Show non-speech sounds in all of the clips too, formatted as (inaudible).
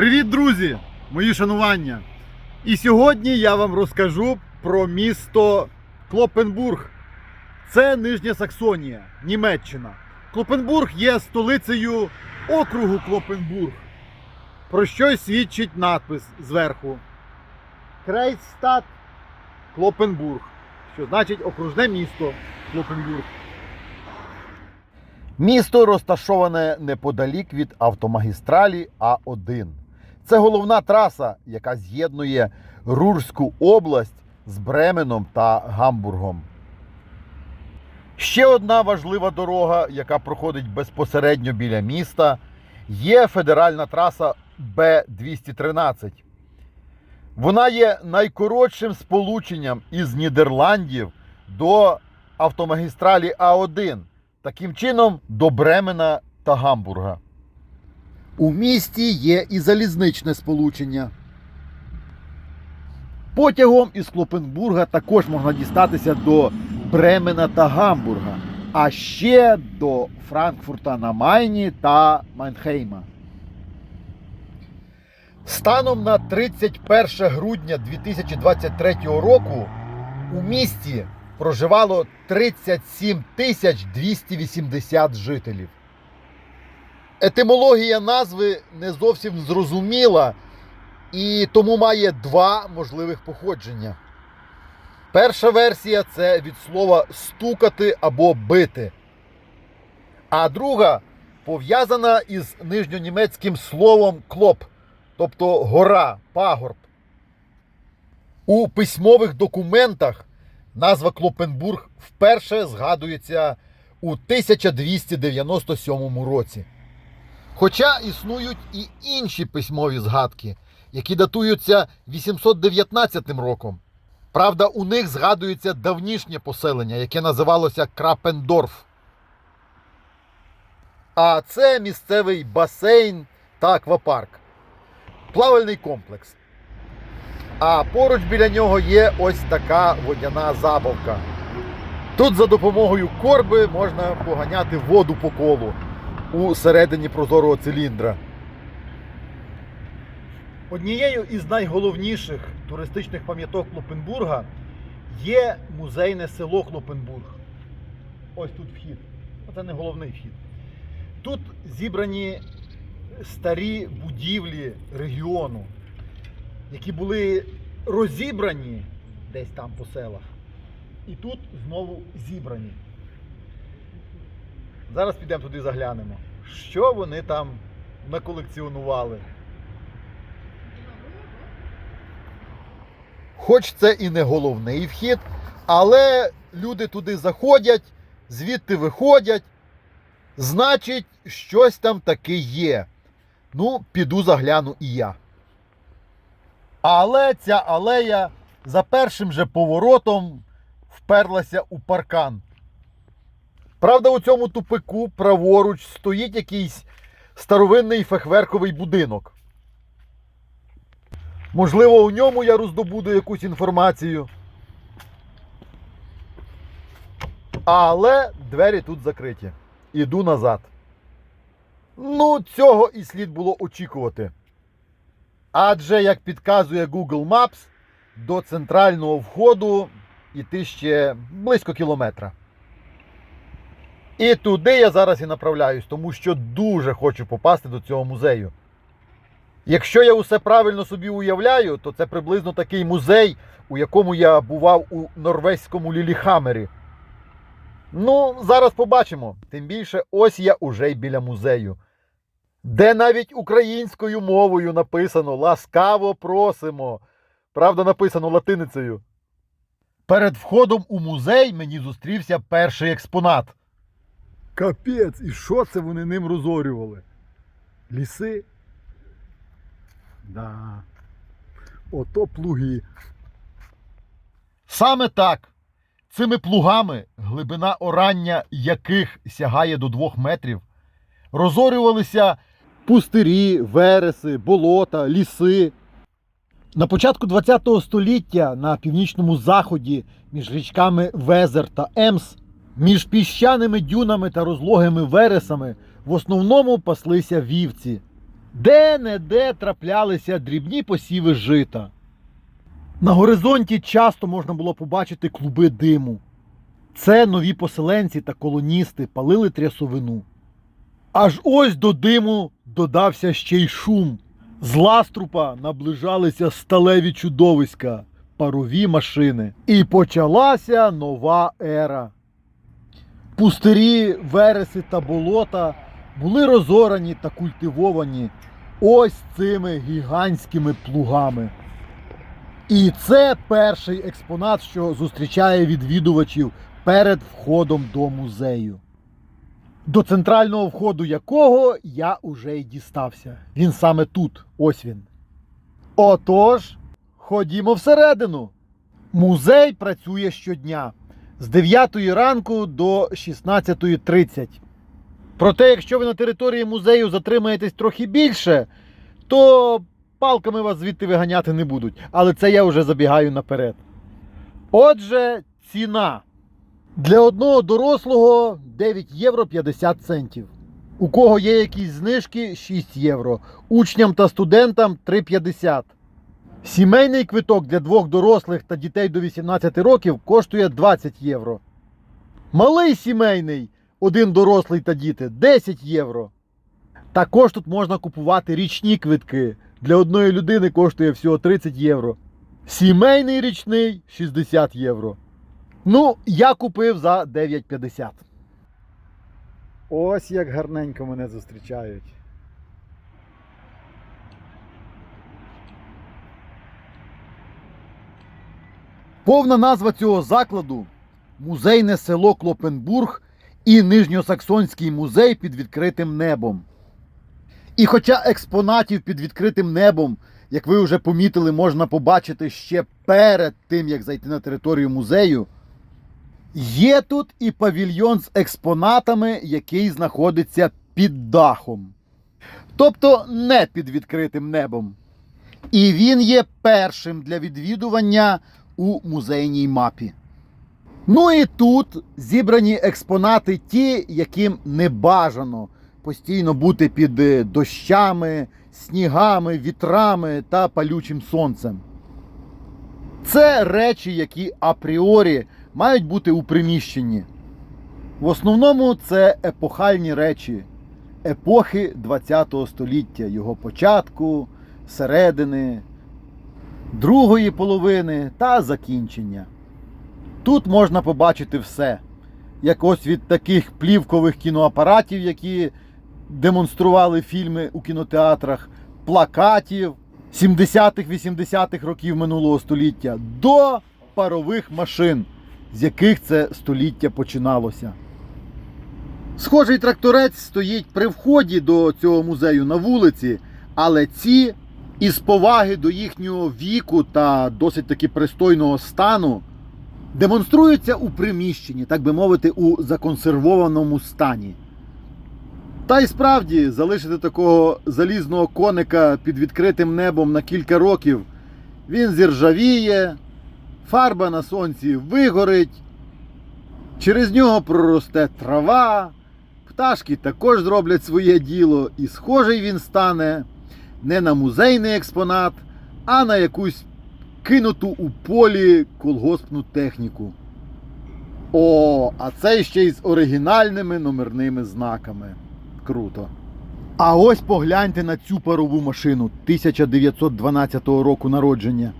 Привіт, друзі! Мої шанування! І сьогодні я вам розкажу про місто Клопенбург. Це Нижня Саксонія, Німеччина. Клопенбург є столицею округу Клопенбург. Про що свідчить надпис зверху. Крейстад Клопенбург. Що значить окружне місто Клопенбург. Місто розташоване неподалік від автомагістралі А1. Це головна траса, яка з'єднує Рурську область з Бременом та Гамбургом. Ще одна важлива дорога, яка проходить безпосередньо біля міста, є федеральна траса Б213. Вона є найкоротшим сполученням із Нідерландів до автомагістралі А1 таким чином до Бремена та Гамбурга. У місті є і залізничне сполучення. Потягом із Клопенбурга також можна дістатися до Бремена та Гамбурга, а ще до Франкфурта на Майні та Майнхейма. Станом на 31 грудня 2023 року у місті проживало 37 тисяч 280 жителів. Етимологія назви не зовсім зрозуміла і тому має два можливих походження. Перша версія це від слова стукати або бити. А друга пов'язана із нижньонімецьким словом клоп, тобто гора, пагорб. У письмових документах Назва Клопенбург вперше згадується у 1297 році. Хоча існують і інші письмові згадки, які датуються 819 роком. Правда, у них згадується давнішнє поселення, яке називалося Крапендорф. А це місцевий басейн та аквапарк. Плавальний комплекс. А поруч біля нього є ось така водяна забавка. Тут за допомогою корби можна поганяти воду по колу у середині прозорого циліндра. Однією із найголовніших туристичних пам'яток Клопенбурга є музейне село Клопенбург. Ось тут вхід. Це не головний вхід. Тут зібрані старі будівлі регіону які були розібрані десь там по селах, і тут знову зібрані. Зараз підемо туди заглянемо, що вони там наколекціонували. Хоч це і не головний вхід, але люди туди заходять, звідти виходять. Значить, щось там таке є. Ну, піду загляну і я. Але ця алея за першим же поворотом вперлася у паркан. Правда, у цьому тупику праворуч стоїть якийсь старовинний фехверковий будинок. Можливо, у ньому я роздобуду якусь інформацію. Але двері тут закриті. Іду назад. Ну, цього і слід було очікувати. Адже, як підказує Google Maps, до центрального входу йти ще близько кілометра. І туди я зараз і направляюсь, тому що дуже хочу попасти до цього музею. Якщо я усе правильно собі уявляю, то це приблизно такий музей, у якому я бував у норвезькому Ліліхамері. Ну, зараз побачимо. Тим більше, ось я уже й біля музею де навіть українською мовою написано ласкаво просимо. Правда, написано латиницею. Перед входом у музей мені зустрівся перший експонат. Капець, і що це вони ним розорювали? Ліси? Да. Ото плуги. Саме так. Цими плугами, глибина орання яких сягає до двох метрів, розорювалися пустирі, вереси, болота, ліси. На початку ХХ століття на північному заході між річками Везер та Емс, між піщаними дюнами та розлогими вересами в основному паслися вівці. Де-не-де траплялися дрібні посіви жита. На горизонті часто можна було побачити клуби диму. Це нові поселенці та колоністи палили трясовину. Аж ось до диму додався ще й шум. З ластрупа наближалися сталеві чудовиська, парові машини. І почалася нова ера. Пустирі, вереси та болота були розорані та культивовані ось цими гігантськими плугами. І це перший експонат, що зустрічає відвідувачів перед входом до музею. До центрального входу якого я уже й дістався. Він саме тут, ось він. Отож, ходімо всередину. Музей працює щодня з 9 ранку до 16.30. Проте, якщо ви на території музею затримаєтесь трохи більше, то палками вас звідти виганяти не будуть. Але це я вже забігаю наперед. Отже, ціна. Для одного дорослого 9 євро 50 центів. У кого є якісь знижки 6 євро. Учням та студентам 3,50. Сімейний квиток для двох дорослих та дітей до 18 років коштує 20 євро. Малий сімейний, один дорослий та діти 10 євро. Також тут можна купувати річні квитки. Для одної людини коштує всього 30 євро. Сімейний річний 60 євро. Ну, я купив за 9,50. Ось як гарненько мене зустрічають. Повна назва цього закладу музейне село Клопенбург і Нижньосаксонський музей під відкритим небом. І хоча експонатів під відкритим небом, як ви вже помітили, можна побачити ще перед тим, як зайти на територію музею, є тут і павільйон з експонатами, який знаходиться під дахом. Тобто не під відкритим небом. І він є першим для відвідування у музейній мапі. Ну і тут зібрані експонати, ті, яким не бажано постійно бути під е, дощами, снігами, вітрами та палючим сонцем. Це речі, які апріорі мають бути у приміщенні. В основному це епохальні речі епохи ХХ століття, його початку, середини, другої половини та закінчення. Тут можна побачити все. Як ось від таких плівкових кіноапаратів, які демонстрували фільми у кінотеатрах, плакатів 70-х-80-х років минулого століття до парових машин, з яких це століття починалося. Схожий тракторець стоїть при вході до цього музею на вулиці, але ці із поваги до їхнього віку та досить таки пристойного стану демонструються у приміщенні, так би мовити, у законсервованому стані. Та й справді залишити такого залізного коника під відкритим небом на кілька років, він зіржавіє, фарба на сонці вигорить, через нього проросте трава, пташки також зроблять своє діло, і схожий він стане не на музейний експонат, а на якусь кинуту у полі колгоспну техніку. О, а це ще й з оригінальними номерними знаками. Круто. А ось погляньте на цю парову машину 1912 року народження.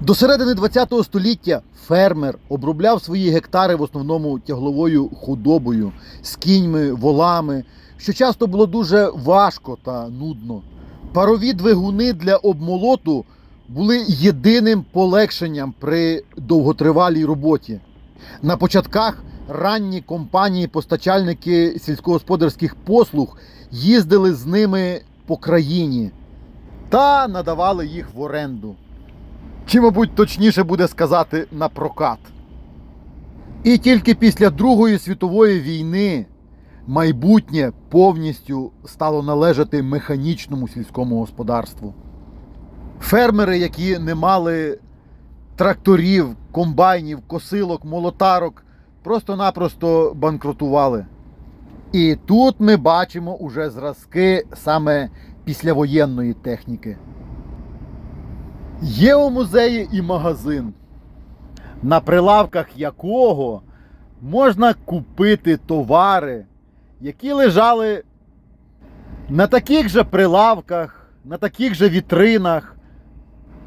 До середини ХХ століття фермер обробляв свої гектари в основному тягловою худобою, з кіньми, волами, що часто було дуже важко та нудно. Парові двигуни для обмолоту були єдиним полегшенням при довготривалій роботі. На початках ранні компанії-постачальники сільськогосподарських послуг їздили з ними по країні та надавали їх в оренду. Чи, мабуть, точніше буде сказати на прокат. І тільки після Другої світової війни майбутнє повністю стало належати механічному сільському господарству. Фермери, які не мали тракторів, комбайнів, косилок, молотарок, просто-напросто банкрутували. І тут ми бачимо уже зразки саме післявоєнної техніки. Є у музеї і магазин, на прилавках якого можна купити товари, які лежали на таких же прилавках, на таких же вітринах,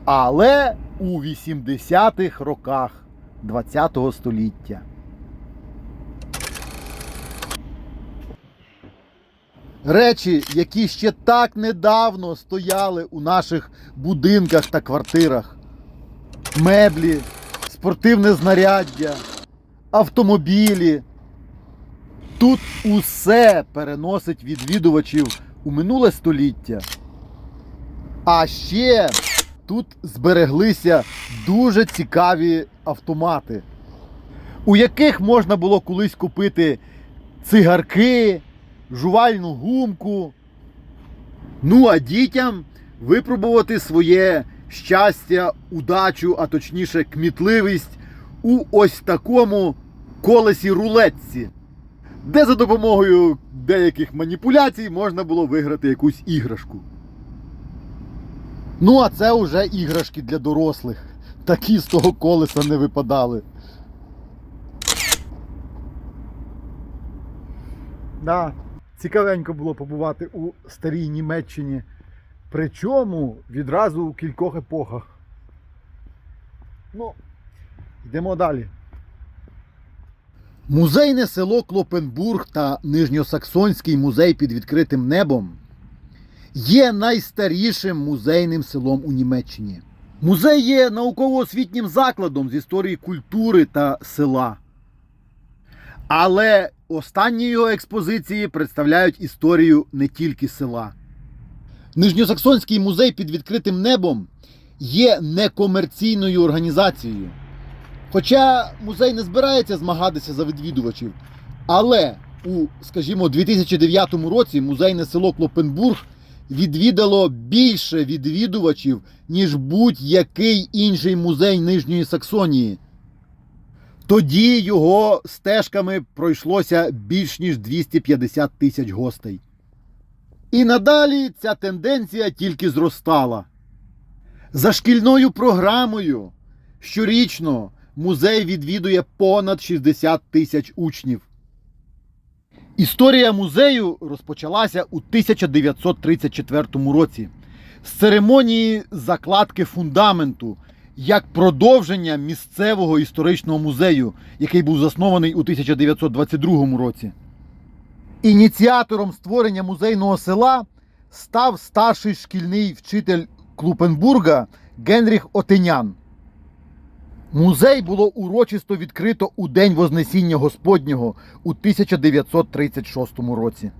але у 80-х роках ХХ століття. Речі, які ще так недавно стояли у наших будинках та квартирах. Меблі, спортивне знаряддя, автомобілі. Тут усе переносить відвідувачів у минуле століття. А ще тут збереглися дуже цікаві автомати, у яких можна було колись купити цигарки, жувальну гумку. Ну а дітям випробувати своє щастя, удачу, а точніше кмітливість у ось такому колесі рулетці, де за допомогою деяких маніпуляцій можна було виграти якусь іграшку. Ну, а це вже іграшки для дорослих. Такі з того колеса не випадали. Да, цікавенько було побувати у старій Німеччині. Причому відразу у кількох епохах. Ну, йдемо далі. Музейне село Клопенбург та Нижньосаксонський музей під відкритим небом є найстарішим музейним селом у Німеччині. Музей є науково-освітнім закладом з історії культури та села. Але останні його експозиції представляють історію не тільки села. Нижньосаксонський музей під відкритим небом є некомерційною організацією. Хоча музей не збирається змагатися за відвідувачів, але у, скажімо, 2009 році музейне село Клопенбург відвідало більше відвідувачів, ніж будь-який інший музей Нижньої Саксонії. Тоді його стежками пройшлося більш ніж 250 тисяч гостей. І надалі ця тенденція тільки зростала. За шкільною програмою щорічно музей відвідує понад 60 тисяч учнів. Історія музею розпочалася у 1934 році з церемонії закладки фундаменту як продовження місцевого історичного музею, який був заснований у 1922 році. Ініціатором створення музейного села став старший шкільний вчитель Клупенбурга Генріх Отенян. Музей було урочисто відкрито у День Вознесіння Господнього у 1936 році.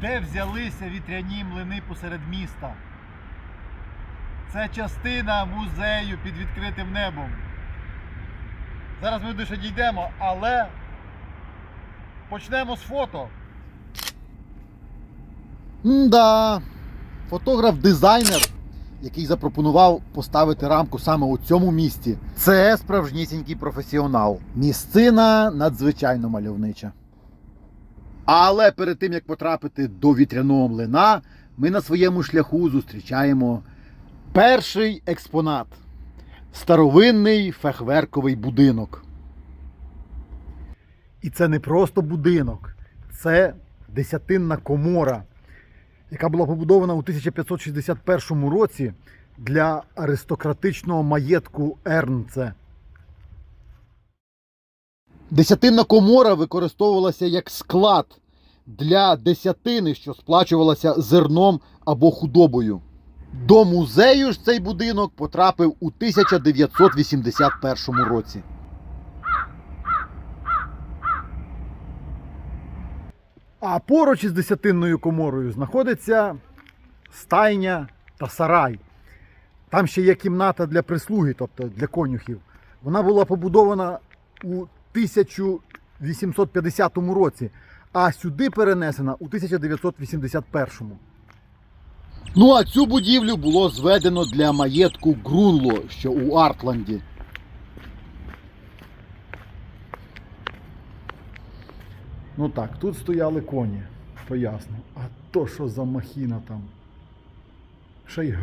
Де взялися вітряні млини посеред міста? Це частина музею під відкритим небом. Зараз ми ще дійдемо, але почнемо з фото. Да, фотограф-дизайнер, який запропонував поставити рамку саме у цьому місці, це справжнісінький професіонал. Місцина надзвичайно мальовнича. Але перед тим як потрапити до вітряного млина, ми на своєму шляху зустрічаємо перший експонат старовинний фехверковий будинок. І це не просто будинок, це десятинна комора, яка була побудована у 1561 році для аристократичного маєтку Ернце. Десятинна комора використовувалася як склад для десятини, що сплачувалася зерном або худобою. До музею ж цей будинок потрапив у 1981 році. А поруч із десятинною коморою знаходиться стайня та сарай. Там ще є кімната для прислуги, тобто для конюхів. Вона була побудована у 1850 році, а сюди перенесена у 1981. Ну а цю будівлю було зведено для маєтку Грунло, що у Артланді. Ну так, тут стояли коні. ясно. А то що за махіна там? Ще й,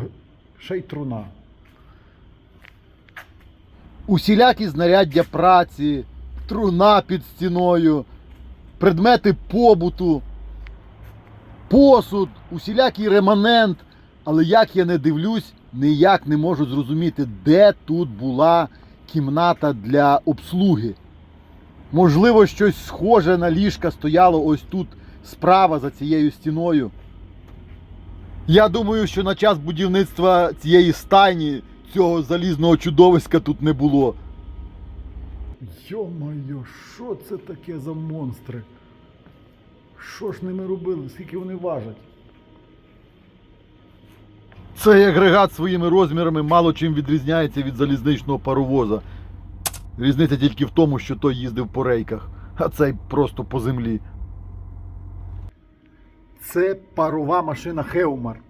ще й труна. Усілякі знаряддя праці, труна під стіною, предмети побуту, посуд, усілякий реманент. Але як я не дивлюсь, ніяк не можу зрозуміти, де тут була кімната для обслуги. Можливо, щось схоже на ліжка стояло ось тут справа за цією стіною. Я думаю, що на час будівництва цієї стайні цього залізного чудовиська тут не було. Йо-моє, що це таке за монстри? Що ж ними робили? Скільки вони важать? Цей агрегат своїми розмірами мало чим відрізняється від залізничного паровоза. Різниця тільки в тому, що той їздив по рейках, а цей просто по землі. Це парова машина Хеумар.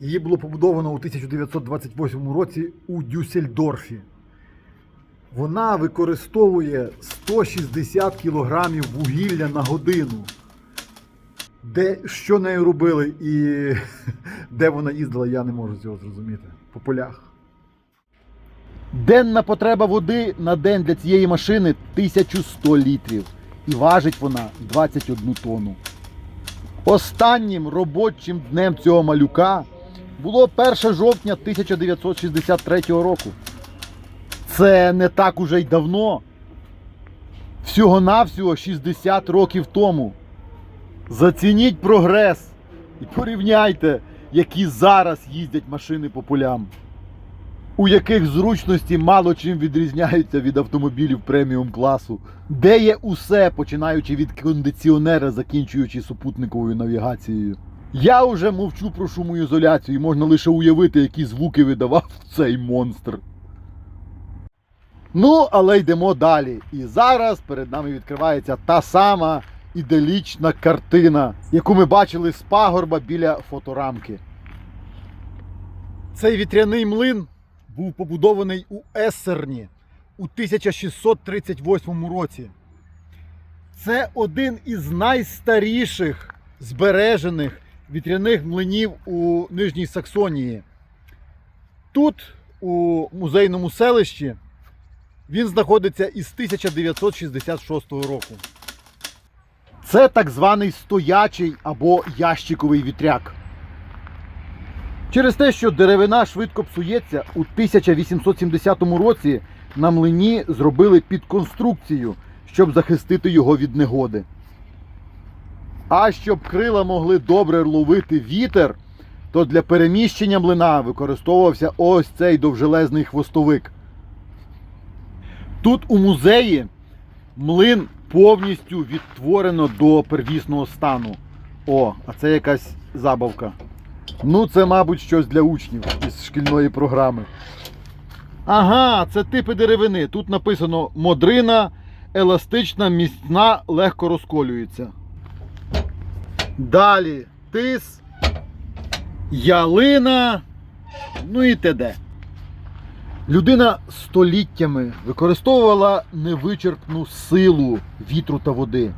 Її було побудовано у 1928 році у Дюссельдорфі. Вона використовує 160 кг вугілля на годину. Де, що нею робили і (laughs) де вона їздила, я не можу цього зрозуміти. По полях. Денна потреба води на день для цієї машини 1100 літрів. І важить вона 21 тонну. Останнім робочим днем цього малюка було 1 жовтня 1963 року. Це не так уже й давно. Всього-навсього 60 років тому. Зацініть прогрес і порівняйте, які зараз їздять машини по полям, у яких зручності мало чим відрізняються від автомобілів преміум класу, де є усе, починаючи від кондиціонера, закінчуючи супутниковою навігацією. Я вже мовчу про шумоізоляцію, можна лише уявити, які звуки видавав цей монстр. Ну, але йдемо далі. І зараз перед нами відкривається та сама іделічна картина, яку ми бачили з пагорба біля фоторамки. Цей вітряний млин був побудований у Ессерні у 1638 році. Це один із найстаріших збережених вітряних млинів у Нижній Саксонії. Тут, у музейному селищі, він знаходиться із 1966 року. Це так званий стоячий або ящиковий вітряк. Через те, що деревина швидко псується, у 1870 році на млині зробили підконструкцію, щоб захистити його від негоди. А щоб крила могли добре ловити вітер, то для переміщення млина використовувався ось цей довжелезний хвостовик. Тут у музеї млин повністю відтворено до первісного стану. О, а це якась забавка. Ну, це, мабуть, щось для учнів із шкільної програми. Ага, це типи деревини. Тут написано модрина, еластична, міцна, легко розколюється. Далі тис, ялина, ну і т.д. Людина століттями використовувала невичерпну силу вітру та води.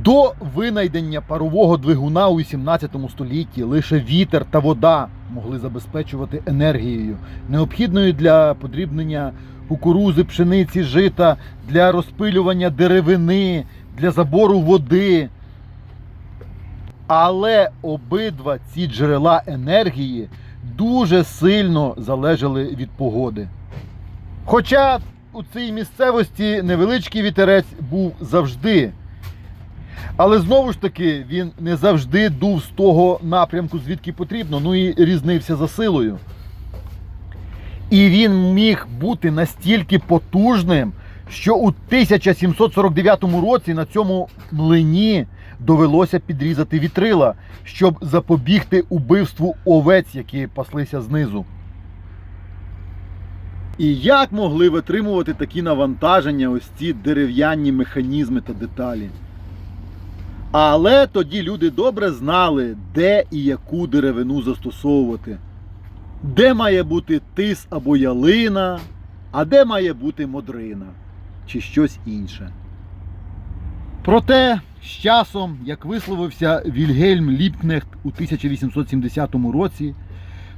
До винайдення парового двигуна у 18 столітті лише вітер та вода могли забезпечувати енергією, необхідною для подрібнення кукурузи, пшениці, жита, для розпилювання деревини, для забору води. Але обидва ці джерела енергії дуже сильно залежали від погоди. Хоча у цій місцевості невеличкий вітерець був завжди. Але знову ж таки він не завжди дув з того напрямку, звідки потрібно, ну і різнився за силою. І він міг бути настільки потужним, що у 1749 році на цьому млині довелося підрізати вітрила, щоб запобігти убивству овець, які паслися знизу. І як могли витримувати такі навантаження ось ці дерев'яні механізми та деталі? Але тоді люди добре знали, де і яку деревину застосовувати. Де має бути тис або ялина, а де має бути модрина чи щось інше. Проте З часом, як висловився Вільгельм Ліпкнехт у 1870 році,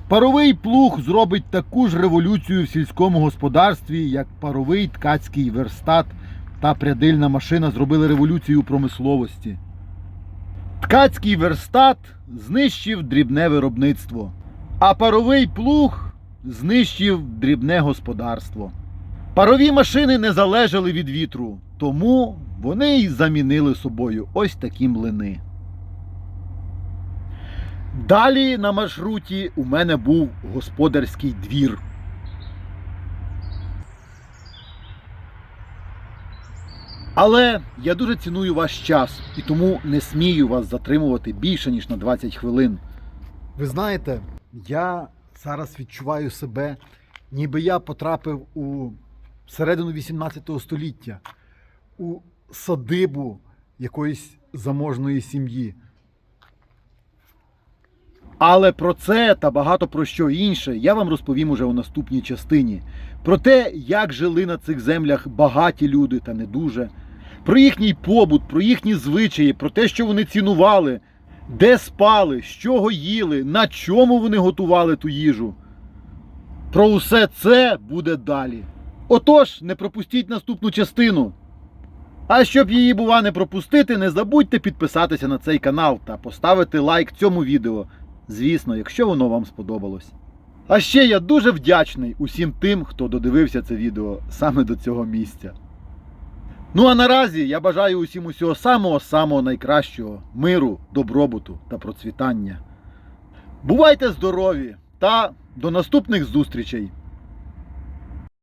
паровий плуг зробить таку ж революцію в сільському господарстві, як паровий ткацький верстат та прядильна машина зробили революцію у промисловості. Ткацький верстат знищив дрібне виробництво, а паровий плуг знищив дрібне господарство. Парові машини не залежали від вітру, тому вони й замінили собою ось такі млини. Далі на маршруті у мене був господарський двір. Але я дуже ціную ваш час і тому не смію вас затримувати більше, ніж на 20 хвилин. Ви знаєте, я зараз відчуваю себе, ніби я потрапив у середину 18 століття, у садибу якоїсь заможної сім'ї. Але про це та багато про що інше я вам розповім уже у наступній частині. Про те, як жили на цих землях багаті люди та не дуже, про їхній побут, про їхні звичаї, про те, що вони цінували, де спали, з чого їли, на чому вони готували ту їжу. Про усе це буде далі. Отож, не пропустіть наступну частину. А щоб її, бува, не пропустити, не забудьте підписатися на цей канал та поставити лайк цьому відео. Звісно, якщо воно вам сподобалось. А ще я дуже вдячний усім тим, хто додивився це відео саме до цього місця. Ну а наразі я бажаю усім усього самого-самого найкращого миру, добробуту та процвітання. Бувайте здорові та до наступних зустрічей!